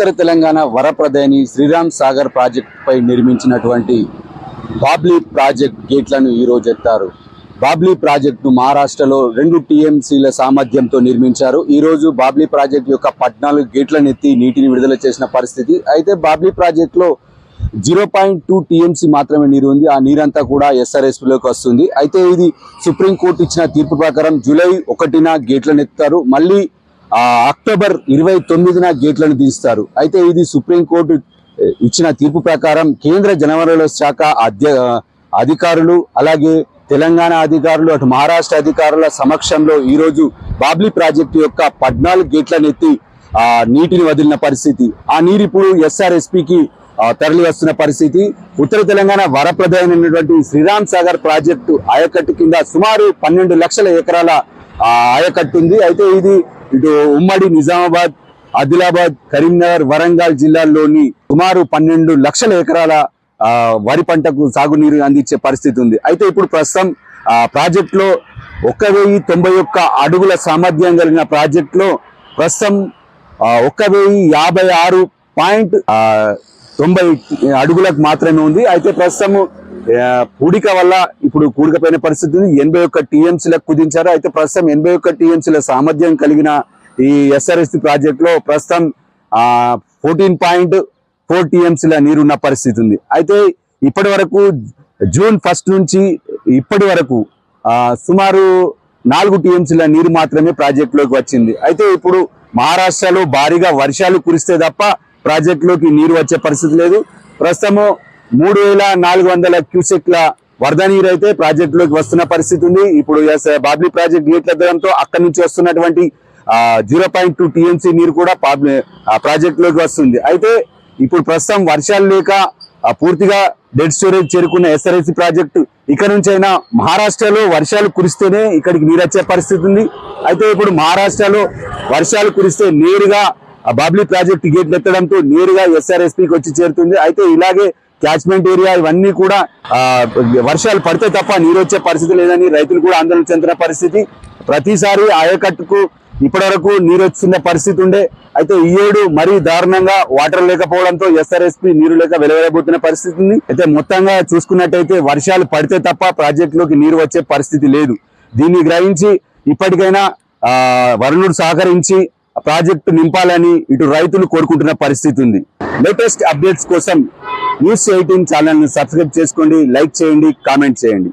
ఉత్తర తెలంగాణ వరప్రదేని శ్రీరామ్ సాగర్ ప్రాజెక్టుపై నిర్మించినటువంటి బాబ్లీ ప్రాజెక్ట్ గేట్లను ఈరోజు ఎత్తారు. బాబ్లీ ప్రాజెక్టును మహారాష్ట్రలో రెండు టీఎంసీల సామర్థ్యంతో నిర్మించారు. ఈరోజు బాబ్లీ ప్రాజెక్ట్ యొక్క పద్నాలుగు గేట్లను ఎత్తి నీటిని విడుదల చేసిన పరిస్థితి. అయితే బాబ్లీ ప్రాజెక్టులో జీరో పాయింట్ టూ టీఎంసీ మాత్రమే నీరు ఉంది. ఆ నీరంతా కూడా ఎస్ఆర్ఎస్పీలోకి వస్తుంది. అయితే ఇది సుప్రీంకోర్టు ఇచ్చిన తీర్పు ప్రకారం జూలై ఒకటిన గేట్లను ఎత్తారు మళ్ళీ అక్టోబర్ ఇరవై తొమ్మిదిన గేట్లను తీస్తారు. అయితే ఇది సుప్రీంకోర్టు ఇచ్చిన తీర్పు ప్రకారం కేంద్ర జనవరుల శాఖ అధ్య అధికారులు అలాగే తెలంగాణ అధికారులు అటు మహారాష్ట్ర అధికారుల సమక్షంలో ఈరోజు బాబ్లీ ప్రాజెక్టు యొక్క పద్నాలుగు గేట్లను ఎత్తి ఆ నీటిని వదిలిన పరిస్థితి. ఆ నీరు ఇప్పుడు ఎస్ఆర్ఎస్పికి తరలి వస్తున్న పరిస్థితి. ఉత్తర తెలంగాణ వరప్రదమైనటువంటి శ్రీరామ్ సాగర్ ప్రాజెక్టు ఆయకట్టు కింద సుమారు పన్నెండు లక్షల ఎకరాల ఆయకట్టు ఉంది. అయితే ఇది ఇటు ఉమ్మడి నిజామాబాద్ ఆదిలాబాద్ కరీంనగర్ వరంగల్ జిల్లాల్లోని సుమారు పన్నెండు లక్షల ఎకరాల వరి పంటకు సాగునీరు అందించే పరిస్థితి ఉంది. అయితే ఇప్పుడు ప్రస్తుతం ఆ ప్రాజెక్ట్లో ఒక వెయ్యి తొంభై ఒక్క అడుగుల సామర్థ్యం కలిగిన ప్రాజెక్టులో ప్రస్తుతం ఒక వెయ్యి యాభై ఆరు పాయింట్ తొంభై అడుగులకు మాత్రమే ఉంది. అయితే ప్రస్తుతము కూడిక వల్ల ఇప్పుడు కూడికపోయిన పరిస్థితి ఉంది. ఎనభై ఒక్క టీఎంసీలకు కుదించారు. అయితే ప్రస్తుతం ఎనభై ఒక్క టీఎంసీల సామర్థ్యం కలిగిన ఈ ఎస్ఆర్ఎస్ ప్రాజెక్ట్లో ప్రస్తుతం ఫోర్టీన్ పాయింట్ ఫోర్ టీఎంసీల నీరున్న పరిస్థితి ఉంది. అయితే ఇప్పటి వరకు జూన్ ఫస్ట్ నుంచి ఇప్పటి వరకు సుమారు నాలుగు టీఎంసీల నీరు మాత్రమే ప్రాజెక్టులోకి వచ్చింది. అయితే ఇప్పుడు మహారాష్ట్రలో భారీగా వర్షాలు కురిస్తే తప్ప ప్రాజెక్టులోకి నీరు వచ్చే పరిస్థితి లేదు. ప్రస్తుతము మూడు వేల నాలుగు వందల క్యూసెక్ల వరద నీరు అయితే ప్రాజెక్టులోకి వస్తున్న పరిస్థితి ఉంది. ఇప్పుడు బాబ్లీ ప్రాజెక్ట్ గేట్ల ఎత్తడంతో అక్కడి నుంచి వస్తున్నటువంటి జీరో పాయింట్ టూ టీఎంసీ నీరు కూడా ప్రాజెక్టులోకి ఆ వస్తుంది. అయితే ఇప్పుడు ప్రస్తుతం వర్షాలు లేక పూర్తిగా డెడ్ స్టోరేజ్ చేరుకున్న ఎస్ఆర్ఎస్సి ప్రాజెక్టు ఇక్కడ నుంచి అయినా మహారాష్ట్రలో వర్షాలు కురిస్తేనే ఇక్కడికి నీరు వచ్చే పరిస్థితి ఉంది. అయితే ఇప్పుడు మహారాష్ట్రలో వర్షాలు కురిస్తే నేరుగా బాబ్లీ ప్రాజెక్ట్ గేట్లు ఎత్తడంతో నేరుగా ఎస్ఆర్ఎస్పికి వచ్చి చేరుతుంది. అయితే ఇలాగే క్యాచ్మెంట్ ఏరియా ఇవన్నీ కూడా వర్షాలు పడితే తప్ప నీరు వచ్చే పరిస్థితి లేదని రైతులు కూడా ఆందోళన చెందిన పరిస్థితి. ప్రతిసారి ఆయకట్టుకు ఇప్పటివరకు నీరు వచ్చిన పరిస్థితి ఉండే. అయితే ఈ ఏడు మరీ దారుణంగా వాటర్ లేకపోవడంతో ఎస్ఆర్ఎస్పి నీరు లేక వెలవెలబోతున్న పరిస్థితి ఉంది. అయితే మొత్తంగా చూసుకున్నట్టయితే వర్షాలు పడితే తప్ప ప్రాజెక్టులోకి నీరు వచ్చే పరిస్థితి లేదు. దీన్ని గ్రహించి ఇప్పటికైనా వరుణుడు సహకరించి ప్రాజెక్టు నింపాలని ఇటు రైతులు కోరుకుంటున్న పరిస్థితి ఉంది. లేటెస్ట్ అప్డేట్స్ కోసం న్యూస్ ఎయిటీన్ ఛానల్ని సబ్స్క్రైబ్ చేసుకోండి లైక్ చేయండి కామెంట్ చేయండి.